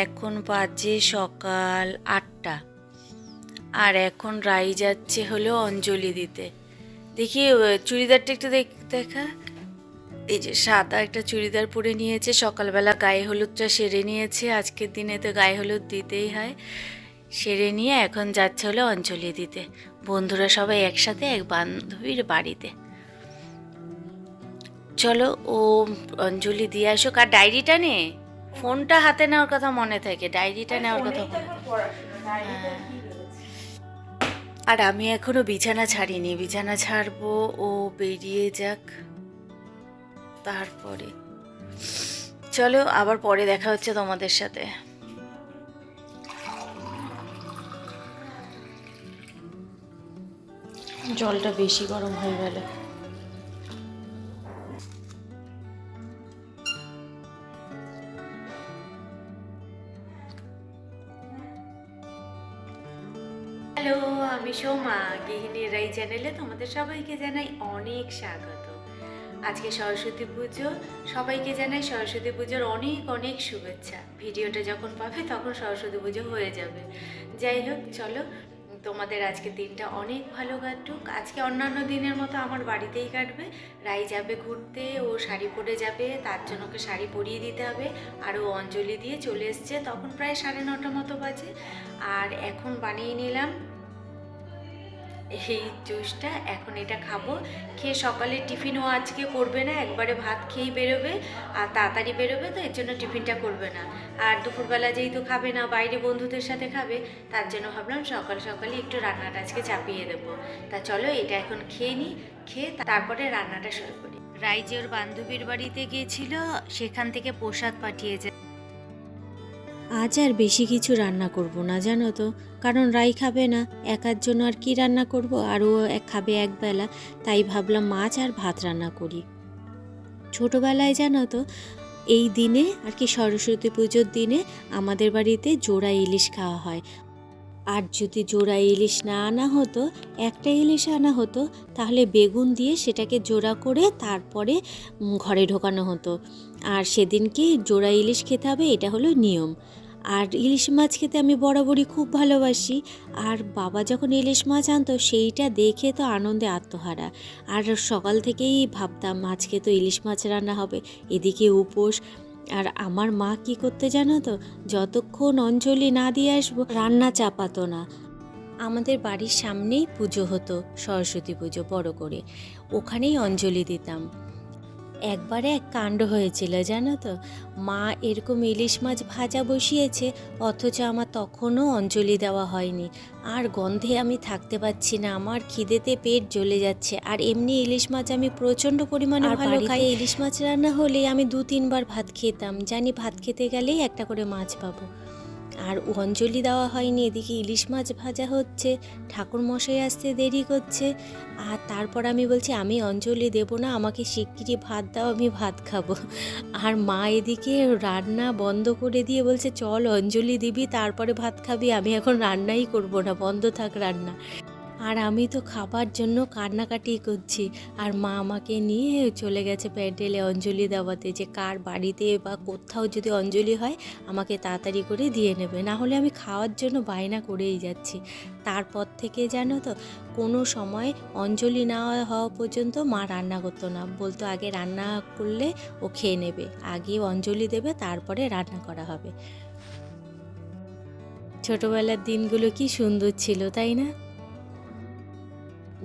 এখন বাজে সকাল আটটা। আর এখন রাই যাচ্ছে হলো অঞ্জলি দিতে। দেখি চুড়িদারটা একটু দেখ, দেখা। এই যে সাদা একটা চুড়িদার পরে নিয়েছে, সকালবেলা গায়ে হলুদটা সেরে নিয়েছে, আজকের দিনে তো গায়ে হলুদ দিতেই হয়। সেরে নিয়ে এখন যাচ্ছে হলো অঞ্জলি দিতে। বন্ধুরা সবাই একসাথে, এক বান্ধবীর বাড়িতে। চলো, ও অঞ্জলি দিয়ে আসুক। আর ডায়েরিটা নে। ফোনটা হাতে নেওয়ার কথা মনে থাকে ডায়েরিটা নেওয়ার কথা মনে থাকে। হ্যাঁ। আর আমি এখনও বিছানা ছাড়িনি বিছানা ছাড়বো ও বেরিয়ে যাক তারপরে চলো আবার পরে দেখা হচ্ছে তোমাদের সাথে জলটা বেশি গরম হয়ে গেল আমি সোমা, গৃহিণী রাই চ্যানেলে তোমাদের সবাইকে জানাই অনেক স্বাগত। আজকে সরস্বতী পুজো, সবাইকে জানাই সরস্বতী পুজোর অনেক অনেক শুভেচ্ছা। ভিডিওটা যখন পাবে তখন সরস্বতী পুজো হয়ে যাবে। যাই হোক, চলো, তোমাদের আজকে দিনটা অনেক ভালো কাটুক। আজকে অন্যান্য দিনের মতো আমার বাড়িতেই কাটবে। রাই যাবে ঘুরতে, ও শাড়ি পরে যাবে, তার জন্য ওকে শাড়ি পরিয়ে দিতে হবে। আর ও অঞ্জলি দিয়ে চলে এসছে, তখন প্রায় সাড়ে নটা মতো বাজে। আর এখন বানিয়ে নিলাম এই জুসটা এখন এটা খাব। খেয়ে সকালে টিফিনও আজকে করবে না, একবারে ভাত খেয়েই বেরোবে, আর তাড়াতাড়ি বেরোবে, তো এর জন্য টিফিনটা করবে না। আর দুপুরবেলা যেহেতু খাবে না, বাইরে বন্ধুদের সাথে খাবে, তার জন্য ভাবলাম সকাল সকালে একটু রান্নাটা আজকে চাপিয়ে দেবো। তা চলো এটা এখন খেয়ে নিই খেয়ে তারপরে রান্নাটা শুরু করি। রাইজে ওর বান্ধবীর বাড়িতে গিয়েছিল, সেখান থেকে প্রসাদ পাঠিয়েছে। আজ আর বেশি কিছু রান্না করব না, জানো তো। কারণ রাই খাবে না, একার জন্য আর কি রান্না করব? আর ও এক খাবে একবেলা তাই ভাবলাম মাছ আর ভাত রান্না করি। ছোটোবেলায় জানো তো, এই দিনে আর কি সরস্বতী পুজোর দিনে আমাদের বাড়িতে জোড়া ইলিশ খাওয়া হয়। আর যদি জোড়া ইলিশ না আনা হতো, একটা ইলিশ আনা হতো, তাহলে বেগুন দিয়ে সেটাকে জোড়া করে তারপরে ঘরে ঢোকানো হতো। আর সেদিনকে জোড়া ইলিশ খেতে হবে, এটা হলো নিয়ম। আর ইলিশ মাছ খেতে আমি বরাবরই খুব ভালোবাসি। আর বাবা যখন ইলিশ মাছ আনতো, সেইটা দেখে তো আনন্দে আত্মহারা। আর সকাল থেকেই ভাবতাম, আজকে তো ইলিশ মাছ রান্না হবে, এদিকে উপোস। আর আমার মা কি করতে জানো তো, যতক্ষণ অঞ্জলি না দিয়ে আসব, রান্না চাপাতো না। আমাদের বাড়ির সামনেই পুজো হতো, সরস্বতী পুজো বড় করে। ওখানেই অঞ্জলি দিতাম। একবারে এক কাণ্ড হয়েছিল জানো তো। মা এরকম ইলিশ মাছ ভাজা বসিয়েছে অথচ আমার তখনও অঞ্জলি দেওয়া হয়নি। আর গন্ধে আমি থাকতে পারছি না আমার খিদেতে পেট জ্বলে যাচ্ছে। আর এমনি ইলিশ মাছ আমি প্রচণ্ড পরিমাণে ভালো খাই। ইলিশ মাছ রান্না হলে আমি দু তিনবার ভাত খেতাম। জানি ভাত খেতে গেলেই একটা করে মাছ পাবো। আর অঞ্জলি দেওয়া হয়নি, এদিকে ইলিশ মাছ ভাজা হচ্ছে ঠাকুর মশাই আসতে দেরি করছে, আর তারপর আমি বলছি, আমি অঞ্জলি দেব না, আমাকে শিগগিরই ভাত দাও, আমি ভাত খাব। আর মা এদিকে রান্না বন্ধ করে দিয়ে বলছে, চল অঞ্জলি দিবি, তারপরে ভাত খাবি, আমি এখন রান্নাই করব না, বন্ধ থাক রান্না। আর আমি তো খাবার জন্য কান্নাকাটি করছি। আর মা আমাকে নিয়ে চলে গেছে প্যান্ডেলে অঞ্জলি দেওয়াতে যে কার বাড়িতে বা কোথাও যদি অঞ্জলি হয়, আমাকে তাড়াতাড়ি করে দিয়ে নেবে। না হলে আমি খাওয়ার জন্য বায়না করেই যাচ্ছি। তারপর থেকে জানো তো, কোনো সময় অঞ্জলি না হওয়া পর্যন্ত মা রান্না করতো না। বলতো আগে রান্না করলে ও খেয়ে নেবে। আগে অঞ্জলি দেবে, তারপরে রান্না করা হবে। ছোটবেলার দিনগুলো কি সুন্দর ছিল, তাই না?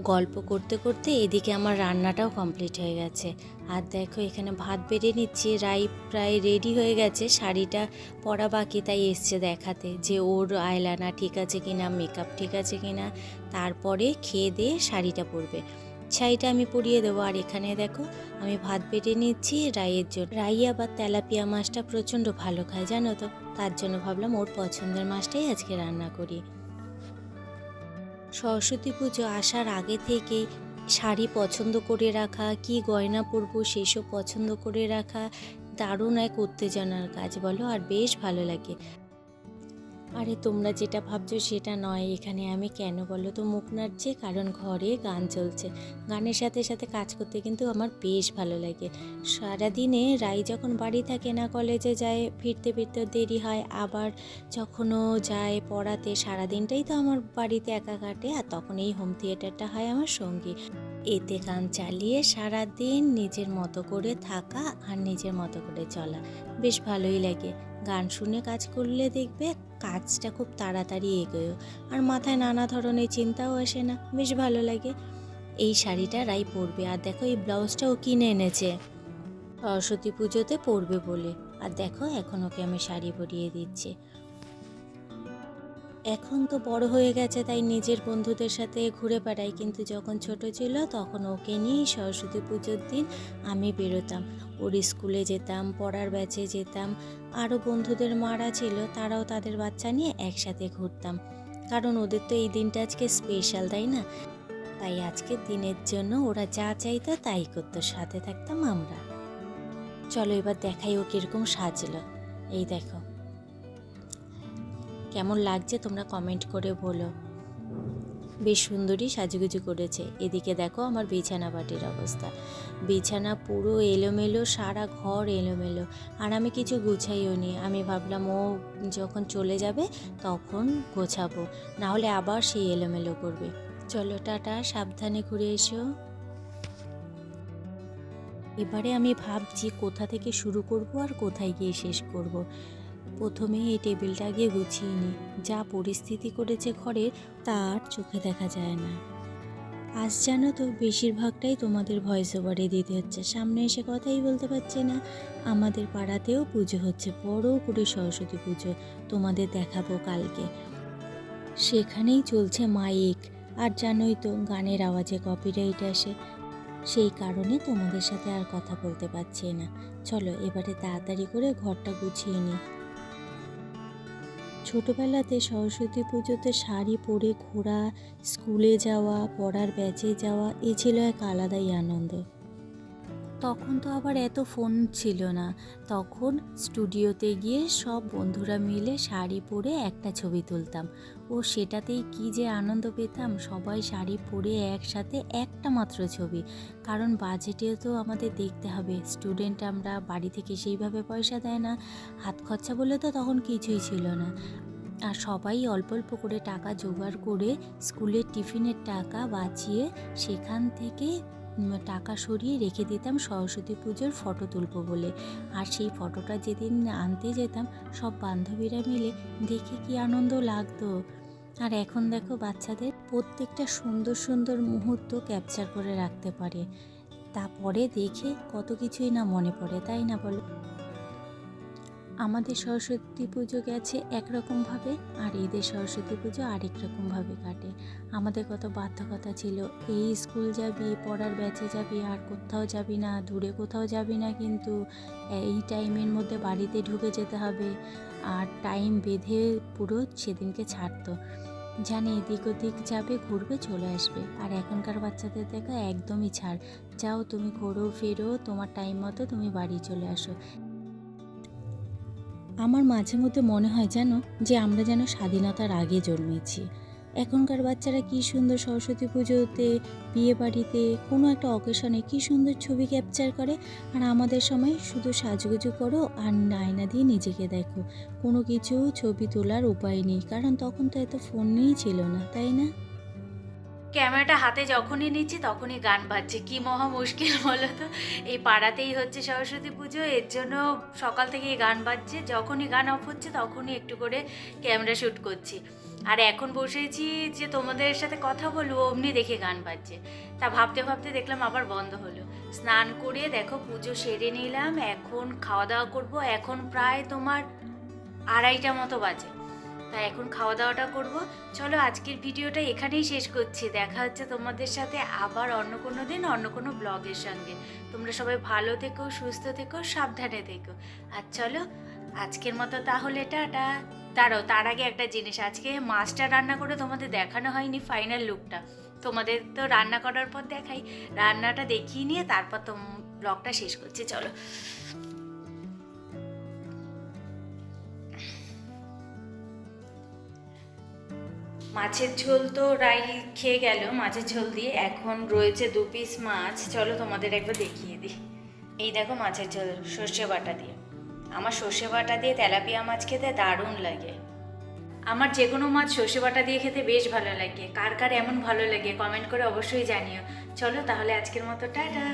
গল্প করতে করতে এদিকে আমার রান্নাটাও কমপ্লিট হয়ে গেছে। আর দেখো, এখানে ভাত বেড়ে নিচ্ছি, রাই প্রায় রেডি হয়ে গেছে, শাড়িটা পরা বাকি, তাই এসছে দেখাতে যে ওর আয়লানা ঠিক আছে কি না মেকআপ ঠিক আছে কি না তারপরে খেয়ে দিয়ে শাড়িটা পরবে। শাড়িটা আমি পরিয়ে দেবো। আর এখানে দেখো, আমি ভাত বেটে নিচ্ছি রাইয়ের জন্য। রাই আবার তেলাপিয়া মাছটা প্রচণ্ড ভালো খায়, জানো তো? তার জন্য ভাবলাম ওর পছন্দের মাছটাই আজকে রান্না করি। সরস্বতী পুজো আসার আগে থেকে শাড়ি পছন্দ করে রাখা, কি গয়না পরবো সেসব পছন্দ করে রাখা দারুণ এক উত্তেজনার কাজ বলো, আর বেশ ভালো লাগে। আরে তোমরা যেটা ভাবছ সেটা নয়, এখানে আমি কেন বলো তো? মুখ নাড়ছে কারণ ঘরে গান চলছে। গানের সাথে সাথে কাজ করতে কিন্তু আমার বেশ ভালো লাগে। সারাদিনে রাই যখন বাড়ি থাকে না, কলেজে যায়, ফিরতে ফিরতে দেরি হয়, আবার যখনও যায় পড়াতে, সারাদিনটাই তো আমার বাড়িতে একা কাটে, আর তখন এই হোম থিয়েটারটা হয় আমার সঙ্গী। এতে গান চালিয়ে সারাদিন নিজের মতো করে থাকা আর নিজের মতো করে চলা। বেশ ভালোই লাগে। গান শুনে কাজ করলে দেখবে কাজটা খুব তাড়াতাড়ি এগোয় আর মাথায় নানা ধরনের চিন্তাও আসে না। বেশ ভালো লাগে। এই শাড়িটা রাই পরবে। আর দেখো এই ব্লাউজটাও কিনে এনেছে। সরস্বতী পুজোতে পরবে বলে। আর দেখো এখন ওকে আমি শাড়ি পরিয়ে দিচ্ছি। এখন তো বড় হয়ে গেছে, তাই নিজের বন্ধুদের সাথে ঘুরে বেড়াই। কিন্তু যখন ছোট ছিল, তখন ওকে নিয়েই সরস্বতী পুজোর দিন আমি বেরোতাম। ওর স্কুলে যেতাম, পড়ার ব্যাচে যেতাম। আরও বন্ধুদের মারা ছিল, তারাও তাদের বাচ্চা নিয়ে একসাথে ঘুরতাম। কারণ ওদের তো এই দিনটা আজকে স্পেশাল তাই না? তাই আজকের দিনের জন্য ওরা যা চাইতো, তাই করতো। সাথে থাকতাম আমরা। চলো এবার দেখাই ও কীরকম সাজলো। এই দেখো। কেমন লাগছে তোমরা কমেন্ট করে বলো। বেশ সুন্দরই সাজুগুজু করেছে। এদিকে দেখো আমার বিছানা বাটির অবস্থা। বিছানা পুরো এলোমেলো, সারা ঘর এলোমেলো। আর আমি কিছু গুছাইও নি। আমি ভাবলাম, ও যখন চলে যাবে তখন গোছাবো। না হলে আবার সেই এলোমেলো করবে। চলো, টাটা, সাবধানে ঘুরে এসো। এবারে আমি ভাবছি কোথা থেকে শুরু করব আর কোথায় গিয়ে শেষ করব। প্রথমে এই টেবিলটা গিয়ে গুছিয়ে নিই যা পরিস্থিতি করেছে ঘরের তার চোখে দেখা যায় না। আজ জানো তো, বেশিরভাগটাই তোমাদের ভয়েস ওভারে দিতে হচ্ছে। সামনে এসে কথাই বলতে পারছে না। আমাদের পাড়াতেও পুজো হচ্ছে, বড় করে সরস্বতী পুজো। তোমাদের দেখাবো কালকে। সেখানেই চলছে মাইক। আর জানোই তো, গানের আওয়াজে কপিরাইট আসে। সেই কারণে তোমাদের সাথে আর কথা বলতে পারছি না। চলো, এবারে তাড়াতাড়ি করে ঘরটা গুছিয়ে নিই ছোটবেলাতে সরস্বতী পুজোতে শাড়ি পরে ঘোরা স্কুলে যাওয়া, পড়ার ব্যাচে যাওয়া, এ ছিল এক আলাদাই আনন্দ। তখন তো আবার এত ফোন ছিল না। তখন স্টুডিওতে গিয়ে সব বন্ধুরা মিলে শাড়ি পরে একটা ছবি তুলতাম। ও সেটাতেই কি যে আনন্দ পেতাম, সবাই শাড়ি পরে একসাথে একটা মাত্র ছবি। কারণ বাজেটেও তো আমাদের দেখতে হবে। স্টুডেন্ট আমরা বাড়ি থেকে সেইভাবে পয়সা দেয় না। হাত খরচা বলে তো তখন কিছুই ছিল না। আর সবাই অল্প অল্প করে টাকা জোগাড় করে স্কুলের টিফিনের টাকা বাঁচিয়ে সেখান থেকে টাকা সরিয়ে রেখে দিতাম সরস্বতী পুজোর ফটো তুলবো বলে। আর সেই ফটোটা যেদিন আনতে যেতাম, সব বান্ধবীরা মিলে দেখে কি আনন্দ লাগতো। আর এখন দেখো বাচ্চাদের প্রত্যেকটা সুন্দর সুন্দর মুহূর্ত ক্যাপচার করে রাখতে পারে। তারপরে দেখে কত কিছুই না মনে পড়ে, তাই না বলো? আমাদের সরস্বতী পুজো গেছে একরকমভাবে আর এদের সরস্বতী পুজো আরেক রকমভাবে কাটে। আমাদের কত বাধ্যকতা ছিল, এই স্কুল যাবি, পড়ার ব্যাচে যাবি, আর কোথাও যাবি না, দূরে কোথাও যাবি না কিন্তু এই টাইমের মধ্যে বাড়িতে ঢুকে যেতে হবে। আর টাইম বেঁধে পুরো সেদিনকে ছাড়তো। জানে এদিক ওদিক যাবে, ঘুরবে, চলে আসবে। আর এখনকার বাচ্চাদের দেখা একদমই ছাড়। যাও তুমি ঘোরো, ফেরো, তোমার টাইম মতো তুমি বাড়ি চলে আসো। আমার মাঝে মধ্যে মনে হয় যেন যে আমরা যেন স্বাধীনতার আগে জন্মেছি। এখনকার বাচ্চারা কি সুন্দর সরস্বতী পুজোতে বিয়ে বাড়িতে কোনো একটা অকেশনে কি সুন্দর ছবি ক্যাপচার করে। আর আমাদের সময় শুধু সাজুগুজু করো আর আয়না দিয়ে নিজেকে দেখো। কোনো কিছু ছবি তোলার উপায় নেই, কারণ তখন তো এত ফোন ফোনই ছিল না, তাই না? ক্যামেরাটা হাতে যখনই নিচ্ছি, তখনই গান বাজছে। কি মহা মুশকিল বলো তো? এই পাড়াতেই হচ্ছে সরস্বতী পুজো, এর জন্য সকাল থেকে গান বাজছে। যখনই গান অফ হচ্ছে, তখনই একটু করে ক্যামেরা শ্যুট করছি। আর এখন বসেছি যে তোমাদের সাথে কথা বলব, অমনি দেখে গান বাজছে। তা ভাবতে ভাবতে দেখলাম আবার বন্ধ হলো। স্নান করে দেখো, পুজো সেরে নিলাম। এখন খাওয়া দাওয়া করব। এখন প্রায় তোমার আড়াইটা মতো বাজে। তা এখন খাওয়া দাওয়াটা করব। চলো আজকের ভিডিওটা এখানেই শেষ করছি। দেখা হচ্ছে তোমাদের সাথে আবার অন্য কোনো দিন, অন্য কোনো ব্লগের সঙ্গে। তোমরা সবাই ভালো থেকো, সুস্থ থেকো, সাবধানে থেকো। আর চলো, আজকের মতো তাহলে টাটা। দাঁড়াও, তার আগে একটা জিনিস। আজকে মাছটা রান্না করে তোমাদের দেখানো হয়নি ফাইনাল লুকটা তোমাদের তো রান্না করার পর দেখাই। রান্নাটা দেখিয়ে নিয়ে তারপর তো ব্লগটা শেষ করছি। চলো। মাছের ঝোল তো রাই খেয়ে গেল, মাছের ঝোল দিয়ে। এখন রয়েছে দু পিস মাছ। চলো তোমাদের একবার দেখিয়ে দিই। এই দেখো মাছের ঝোল, সর্ষে বাটা দিয়ে। আমার সর্ষে বাটা দিয়ে তেলাপিয়া মাছ খেতে দারুণ লাগে। আমার যে কোনো মাছ সর্ষে বাটা দিয়ে খেতে বেশ ভালো লাগে। কার কার এমন ভালো লাগে কমেন্ট করে অবশ্যই জানিও। চলো তাহলে আজকের মতো, টাটা!